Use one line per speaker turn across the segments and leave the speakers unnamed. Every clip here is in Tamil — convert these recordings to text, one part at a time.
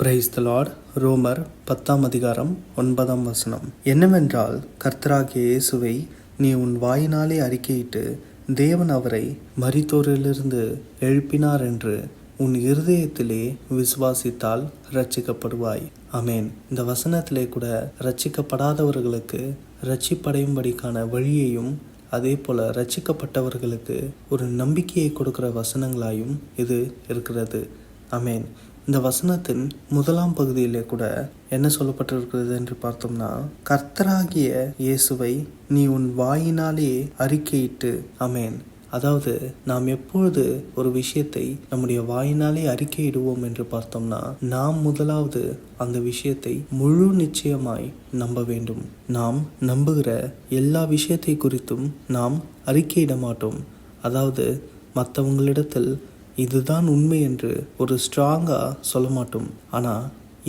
பிரைஸ் த லார்ட் ரோமர் பத்தாம் அதிகாரம் ஒன்பதாம் வசனம். என்னவென்றால் கர்த்தராகிய இயேசுவை நீ உன் வாயினாலே அறிக்கையிட்டு தேவன் அவரை மரித்தோரிலிருந்து எழுப்பினார் என்று உன் இருதயத்திலே விசுவாசித்தால் ரட்சிக்கப்படுவாய் அமேன் இந்த வசனத்திலே கூட ரட்சிக்கப்படாதவர்களுக்கு ரட்சிப்படையும்படிக்கான வழியையும் அதே போல ரட்சிக்கப்பட்டவர்களுக்கு ஒரு நம்பிக்கையை கொடுக்கிற வசனங்களாயும் இது இருக்கிறது. அமேன் இந்த வசனத்தின் முதலாம் பகுதியிலே கூட என்ன சொல்லப்பட்டிருக்கிறது என்று பார்த்தோம்னா கர்த்தராகிய இயேசுவை நீ உன் வாயினாலே அறிக்கையிட்டு அமேன் அதாவது நாம் எப்பொழுது ஒரு விஷயத்தை நம்முடைய வாயினாலே அறிக்கையிடுவோம் என்று பார்த்தோம்னா நாம் முதலாவது அந்த விஷயத்தை முழு நிச்சயமாய் நம்ப வேண்டும். நாம் நம்புகிற எல்லா விஷயத்தை குறித்தும் நாம் அறிக்கையிட மாட்டோம். அதாவது மற்றவங்களிடத்தில் இதுதான் உண்மை என்று ஒரு ஸ்ட்ராங்காக சொல்ல மாட்டோம். ஆனால்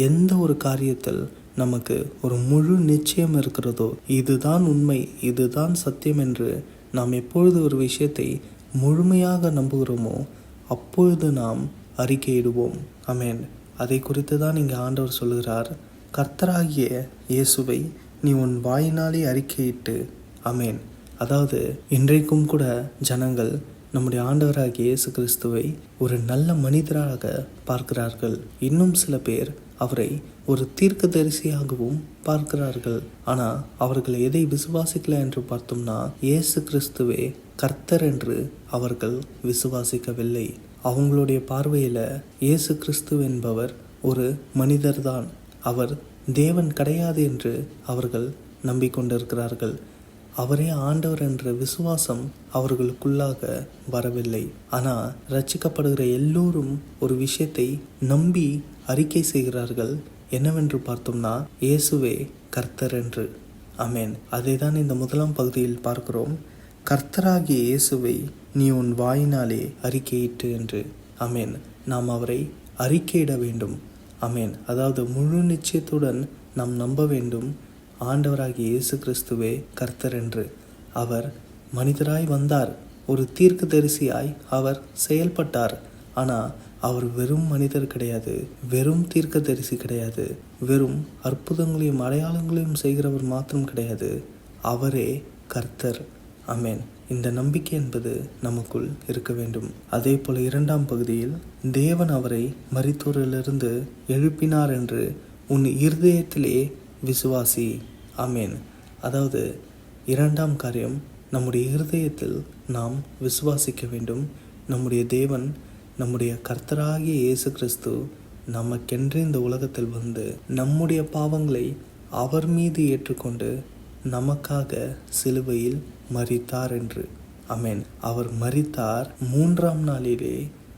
எந்த ஒரு காரியத்தில் நமக்கு ஒரு முழு நிச்சயம் இருக்கிறதோ இதுதான் உண்மை இதுதான் சத்தியம் என்று நாம் எப்பொழுது ஒரு விஷயத்தை முழுமையாக நம்புகிறோமோ அப்பொழுது நாம் அறிக்கையிடுவோம். அமேன் அதை குறித்து தான் இங்கே ஆண்டவர் சொல்கிறார் கர்த்தராகிய இயேசுவை நீ உன் வாயினாலே அறிக்கையிட்டு அமேன் அதாவது இன்றைக்கும் கூட ஜனங்கள் நம்முடைய ஆண்டவராக இயேசு கிறிஸ்துவை ஒரு நல்ல மனிதராக பார்க்கிறார்கள். இன்னும் சில பேர் அவரை ஒரு தீர்க்கதரிசியாகவும் பார்க்கிறார்கள். ஆனால் அவர்கள் எதை விசுவாசிக்கல என்று பார்த்தோம்னா இயேசு கிறிஸ்துவே கர்த்தர் என்று அவர்கள் விசுவாசிக்கவில்லை. அவங்களுடைய பார்வையில் இயேசு கிறிஸ்து என்பவர் ஒரு மனிதர்தான். அவர் தேவன் கிடையாது என்று அவர்கள் நம்பிக்கொண்டிருக்கிறார்கள். அவரே ஆண்டவர் என்ற விசுவாசம் அவர்களுக்குள்ளாக வரவில்லை. ஆனால் ரச்சிக்கப்படுகிற எல்லோரும் ஒரு விஷயத்தை நம்பி அறிக்கை செய்கிறார்கள். என்னவென்று பார்த்தோம்னா இயேசுவே கர்த்தர் என்று. அமேன் அதை தான் இந்த முதலாம் பகுதியில் பார்க்கிறோம். கர்த்தராகிய இயேசுவை நீ உன் வாயினாலே அறிக்கையிட்டு என்று. அமேன் நாம் அவரை அறிக்கையிட வேண்டும். அமேன் அதாவது முழு நிச்சயத்துடன் நாம் நம்ப வேண்டும். ஆண்டவராகிய இயேசு கிறிஸ்துவே கர்த்தர் என்று அவர் மனிதராய் வந்தார். ஒரு தீர்க்கதரிசியாய் அவர் செயல்பட்டார். ஆனால் அவர் வெறும் மனிதர் கிடையாது. வெறும் தீர்க்க தரிசி கிடையாது. வெறும் அற்புதங்களையும் அடையாளங்களையும் செய்கிறவர் மாத்திரம் கிடையாது. அவரே கர்த்தர். அமேன் இந்த நம்பிக்கை என்பது நமக்குள் இருக்க வேண்டும். அதே போல இரண்டாம் பகுதியில் தேவன் அவரை மரித்தோரிலிருந்து எழுப்பினார் என்று உன் இருதயத்திலே விசுவாசி. அமேன் அதாவது இரண்டாம் காரியம் நம்முடைய இருதயத்தில் நாம் விசுவாசிக்க வேண்டும். நம்முடைய தேவன் நம்முடைய கர்த்தராகிய இயேசு கிறிஸ்து நமக்கென்று இந்த உலகத்தில் வந்து நம்முடைய பாவங்களை அவர் மீது ஏற்றுக்கொண்டு நமக்காக சிலுவையில் மறித்தார் என்று. அமேன் அவர் மறித்தார் மூன்றாம் நாளிலே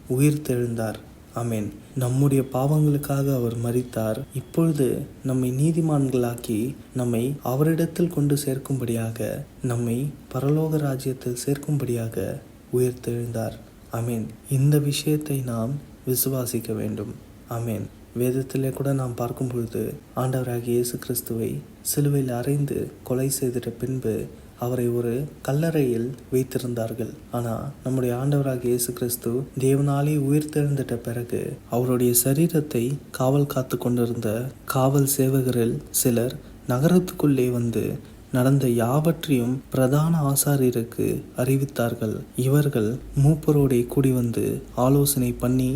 உயிர் தெழுந்தார் அமேன் நம்முடைய பாவங்களுக்காக அவர் மறித்தார் இப்பொழுது நம்மை நீதிமான்களாக்கி நம்மை அவரிடத்தில் கொண்டு சேர்க்கும்படியாக நம்மை பரலோக ராஜ்யத்தில் சேர்க்கும்படியாக உயிர்த்தெழுந்தார். அமேன் இந்த விஷயத்தை நாம் விசுவாசிக்க வேண்டும். அமேன் வேதத்திலே கூட நாம் பார்க்கும் பொழுது ஆண்டவராகிய இயேசு கிறிஸ்துவை சிலுவையில் அறைந்து கொலை செய்திட்ட பின்பு அவரை ஒரு கல்லறையில் வைத்திருந்தார்கள். ஆனால் நம்முடைய ஆண்டவராக இயேசு கிறிஸ்து தேவனாலே உயிர்த்தெழுந்திட்ட பிறகு அவருடைய சரீரத்தை காவல் காத்து கொண்டிருந்த காவல் சேவகரில் சிலர் நகரத்துக்குள்ளே வந்து நடந்த யாவற்றையும் பிரதான ஆசாரியருக்கு அறிவித்தார்கள். இவர்கள் மூப்பரோடே கூடி வந்து ஆலோசனை பண்ணி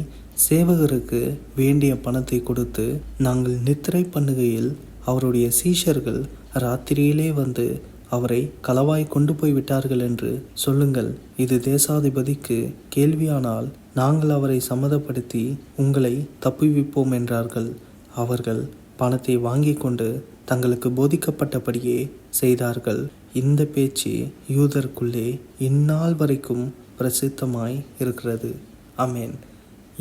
சேவகருக்கு வேண்டிய பணத்தை கொடுத்து நாங்கள் நித்திரை பண்ணுகையில் அவருடைய சீஷர்கள் ராத்திரியிலே வந்து அவரை களவாய் கொண்டு போய் விட்டார்கள் என்று சொல்லுங்கள். இது தேசாதிபதிக்கு கேள்வியானால் நாங்கள் அவரை சம்மதப்படுத்தி உங்களை தப்புவிப்போம் என்றார்கள். அவர்கள் பணத்தை வாங்கி கொண்டு தங்களுக்கு போதிக்கப்பட்டபடியே செய்தார்கள். இந்த பேச்சு யூதருக்குள்ளே இந்நாள் வரைக்கும் பிரசித்தமாய் இருக்கிறது. அமேன்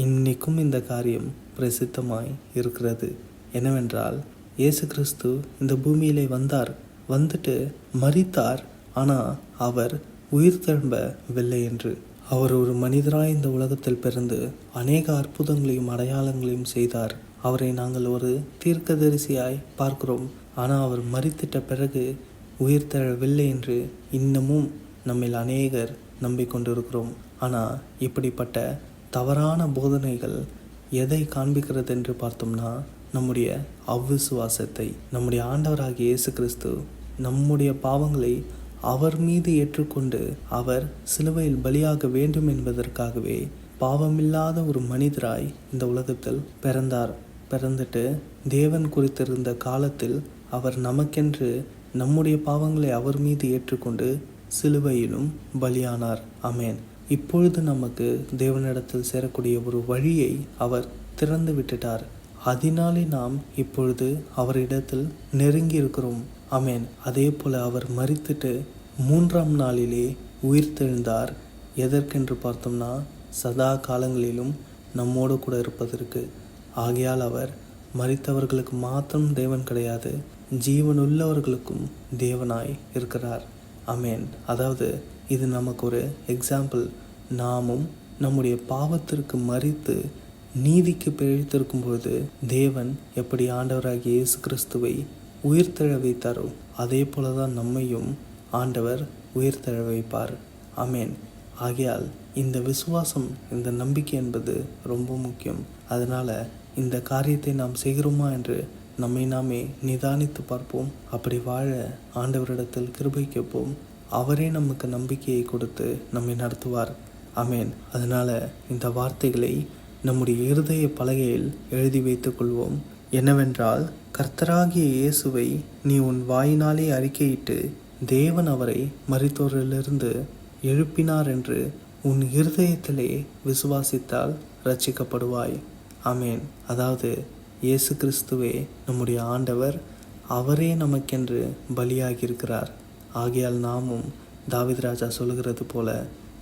இன்னைக்கும் இந்த காரியம் பிரசித்தமாய் இருக்கிறது. என்னவென்றால் இயேசு கிறிஸ்து இந்த பூமியிலே வந்தார். வந்துட்டு மறித்தார் ஆனால் அவர் உயிர் திரும்பவில்லை என்று. அவர் ஒரு மனிதராய் இந்த உலகத்தில் பிறந்து அநேக அற்புதங்களையும் அடையாளங்களையும் செய்தார். அவரை நாங்கள் ஒரு தீர்க்கதரிசியாய் பார்க்கிறோம். ஆனால் அவர் மறித்திட்ட பிறகு உயிர் தழவில்லை என்று இன்னமும் நம்மில் அநேகர் நம்பிக்கொண்டிருக்கிறோம். ஆனால் இப்படிப்பட்ட தவறான போதனைகள் எதை காண்பிக்கிறது என்று பார்த்தோம்னா நம்முடைய அவ்விசுவாசத்தை நம்முடைய ஆண்டவராகிய இயேசு கிறிஸ்து நம்முடைய பாவங்களை அவர் மீது ஏற்றுக்கொண்டு அவர் சிலுவையில் பலியாக வேண்டும் என்பதற்காகவே பாவமில்லாத ஒரு மனிதராய் இந்த உலகத்தில் பிறந்தார். பிறந்துட்டு தேவன் குறித்திருந்த காலத்தில் அவர் நமக்கென்று நம்முடைய பாவங்களை அவர் மீது ஏற்றுக்கொண்டு சிலுவையிலும் பலியானார். அமேன் இப்பொழுது நமக்கு தேவனிடத்தில் சேரக்கூடிய ஒரு வழியை அவர் திறந்து விட்டுட்டார். அதனாலே நாம் இப்பொழுது அவரிடத்தில் நெருங்கி இருக்கிறோம் அமேன் அதே போல் அவர் மறித்துட்டு மூன்றாம் நாளிலே உயிர்த்தெழுந்தார். எதற்கென்று பார்த்தோம்னா சதா காலங்களிலும் நம்மோடு கூட இருப்பதற்கு. ஆகையால் அவர் மறித்தவர்களுக்கு மாத்திரம் தேவன் கிடையாது ஜீவனுள்ளவர்களுக்கும் தேவனாய் இருக்கிறார். அமேன் அதாவது இது நமக்கு ஒரு எக்ஸாம்பிள். நாமும் நம்முடைய பாவத்திற்கு மறித்து நீதிக்கு பிழைத்திருக்கும் போது தேவன் எப்படி ஆண்டவராகிய இயேசு கிறிஸ்துவை உயிர்த்தெழ வைத்தாரோ அதே போல தான் நம்மையும் ஆண்டவர் உயிர்த்தெழ வைப்பார். அமேன் ஆகையால் இந்த விசுவாசம் இந்த நம்பிக்கை என்பது ரொம்ப முக்கியம். அதனால் இந்த காரியத்தை நாம் செய்கிறோமா என்று நம்மை நாமே நிதானித்து பார்ப்போம். அப்படி வாழ ஆண்டவரிடத்தில் கிருபை கேட்போம். அவரே நமக்கு நம்பிக்கையை கொடுத்து நம்மை நடத்துவார். அமேன் அதனால் இந்த வார்த்தைகளை நம்முடைய இருதய பலகையில் எழுதி வைத்துக் கொள்வோம் என்னவென்றால் கர்த்தராகிய இயேசுவை நீ உன் வாயினாலே அறிக்கையிட்டு தேவன் அவரை மறித்தோரிலிருந்து எழுப்பினார் என்று உன் இருதயத்திலே விசுவாசித்தால் ரட்சிக்கப்படுவாய் ஆமேன். அதாவது இயேசு கிறிஸ்துவே நம்முடைய ஆண்டவர் அவரே நமக்கென்று பலியாகியிருக்கிறார். ஆகையால் நாமும் தாவித் ராஜா சொல்லுகிறது போல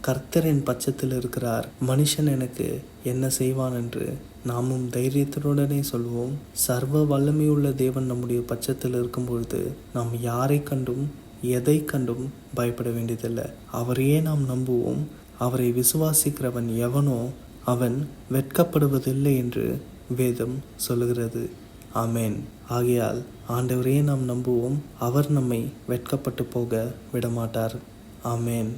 கர்த்தர் என் பட்சத்தில் இருக்கிறார். மனுஷன் எனக்கு என்ன செய்வான் என்று நாமும் தைரியத்துடனே சொல்வோம். சர்வ வல்லமையுள்ள தேவன் நம்முடைய பட்சத்தில் இருக்கும் பொழுது நாம் யாரை கண்டும் எதை கண்டும் பயப்பட வேண்டியதில்லை. அவரையே நாம் நம்புவோம். அவரை விசுவாசிக்கிறவன் எவனோ அவன் வெட்கப்படுவதில்லை என்று வேதம் சொல்லுகிறது. ஆமேன். ஆகையால் ஆண்டவரையே நாம் நம்புவோம். அவர் நம்மை வெட்கப்பட்டு போக விடமாட்டார். ஆமேன்.